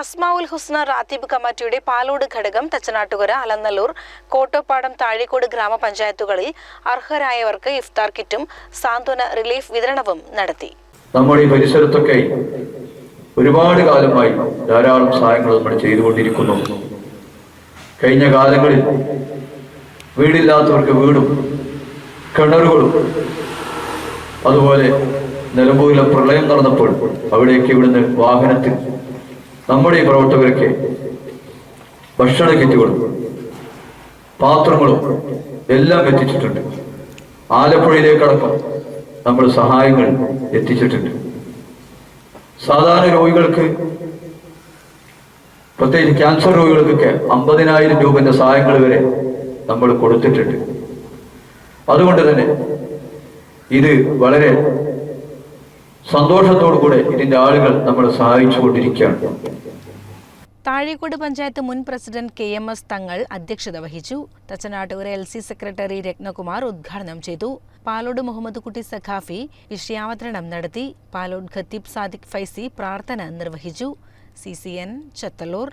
അസ്മാവുൽ ഹുസ്ന റാത്തീബ് കമ്മിറ്റിയുടെ പാലോട് ഘടകം തച്ചനാട്ടുകര അലനല്ലൂർ കോട്ടോപ്പാടം താഴിക്കോട് ഗ്രാമപഞ്ചായത്തുകളിൽ അർഹരായവർക്ക് ഇഫ്താർ കിറ്റും സാന്ത്വന റിലീഫ് വിതരണവും നടത്തി. നമ്മുടെ ഈ പരിസരത്തൊക്കെ ഒരുപാട് കാലമായി ധാരാളം സഹായങ്ങൾ നമ്മൾ ചെയ്തുകൊണ്ടിരിക്കുന്നു. കഴിഞ്ഞ കാലങ്ങളിൽ വീടില്ലാത്തവർക്ക് വീടും കിണറുകളും അതുപോലെ നിലമ്പൂരിലെ പ്രളയം നടന്നപ്പോൾ അവിടേക്ക് ഇവിടുന്ന് വാഹനത്തിൽ നമ്മുടെ ഈ പ്രവർത്തകർക്ക് ഭക്ഷണ കിറ്റുകളും പാത്രങ്ങളും എല്ലാം എത്തിച്ചിട്ടുണ്ട്. ആലപ്പുഴയിലേക്കടക്കം നമ്മൾ സഹായങ്ങൾ എത്തിച്ചിട്ടുണ്ട്. സാധാരണ രോഗികൾക്ക് പ്രത്യേകിച്ച് ക്യാൻസർ രോഗികൾക്കൊക്കെ അമ്പതിനായിരം രൂപന്റെ സഹായങ്ങൾ വരെ നമ്മൾ കൊടുത്തിട്ടുണ്ട്. അതുകൊണ്ട് തന്നെ ഇത് വളരെ സന്തോഷത്തോടു കൂടെ ഇതിന്റെ ആളുകൾ നമ്മളെ സഹായിച്ചു കൊണ്ടിരിക്കുകയാണ് താഴേക്കോട് പഞ്ചായത്ത് മുൻ പ്രസിഡന്റ് കെ എം എസ് തങ്ങൾ അധ്യക്ഷത വഹിച്ചു. Thachanattur L C secretary Ratnakumar ഉദ്ഘാടനം ചെയ്തു. പാലോട് മുഹമ്മദ് കുട്ടി സഖാഫി വിഷയാവതരണം നടത്തി. പാലോട് ഖത്തീബ് സാദിഖ് ഫൈസി പ്രാർത്ഥന നിർവഹിച്ചു. C C N Chathallur.